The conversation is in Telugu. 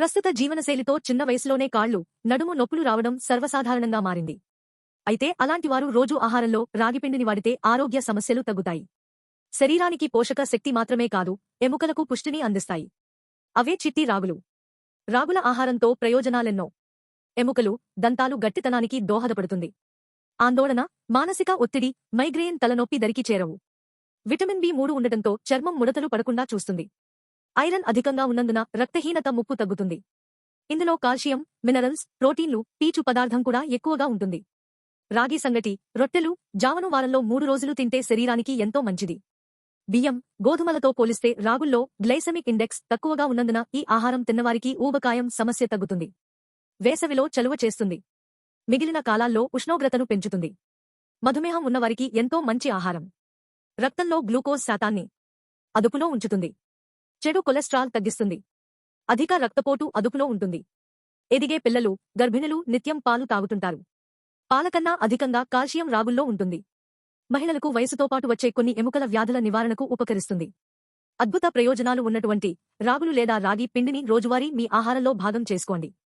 ప్రస్తుత జీవనశైలితో చిన్న వయసులోనే కాళ్ళు నడుము నొప్పులు రావడం సర్వసాధారణంగా మారింది. అయితే అలాంటివారు రోజు ఆహారంలో రాగిపిండిని వాడితే ఆరోగ్య సమస్యలు తగ్గుతాయి. శరీరానికి పోషక శక్తి మాత్రమే కాదు ఎముకలకు పుష్టిని అందిస్తాయి. అవే చిట్టి రాగులు. రాగుల ఆహారంతో ప్రయోజనాలెన్నో. ఎముకలు దంతాలు గట్టితనానికి దోహదపడుతుంది. ఆందోళన మానసిక ఒత్తిడి మైగ్రేన్ తలనొప్పి దరికి చేరవు. విటమిన్ బి మూడు ఉండటంతో చర్మం ముడతలు పడకుండా చూస్తుంది. ఐరన్ అధికంగా ఉన్నందున రక్తహీనత ముప్పు తగ్గుతుంది. ఇందులో కాల్షియం మినరల్స్ ప్రోటీన్లు పీచు పదార్థం కూడా ఎక్కువగా ఉంటుంది. రాగి సంగటి రొట్టెలు జావను వారంలో మూడు రోజులు తింటే శరీరానికి ఎంతో మంచిది. బియ్యం గోధుమలతో పోలిస్తే రాగుల్లో గ్లైసెమిక్ ఇండెక్స్ తక్కువగా ఉన్నందున ఈ ఆహారం తిన్నవారికి ఊబకాయం సమస్య తగ్గుతుంది. వేసవిలో చలువ చేస్తుంది. మిగిలిన కాలాల్లో ఉష్ణోగ్రతను పెంచుతుంది. మధుమేహం ఉన్నవారికి ఎంతో మంచి ఆహారం. రక్తంలో గ్లూకోజ్ శాతాన్ని అదుపులో ఉంచుతుంది. చెడు కొలెస్ట్రాల్ తగ్గిస్తుంది. అధిక రక్తపోటు అదుపులో ఉంటుంది. ఎదిగే పిల్లలు గర్భిణులు నిత్యం పాలు తాగుతుంటారు. పాలకన్నా అధికంగా కాల్షియం రాగుల్లో ఉంటుంది. మహిళలకు వయసుతో పాటు వచ్చే కొన్ని ఎముకల వ్యాధుల నివారణకు ఉపకరిస్తుంది. అద్భుత ప్రయోజనాలు ఉన్నటువంటి రాగులు లేదా రాగి పిండిని రోజువారీ మీ ఆహారంలో భాగం చేసుకోండి.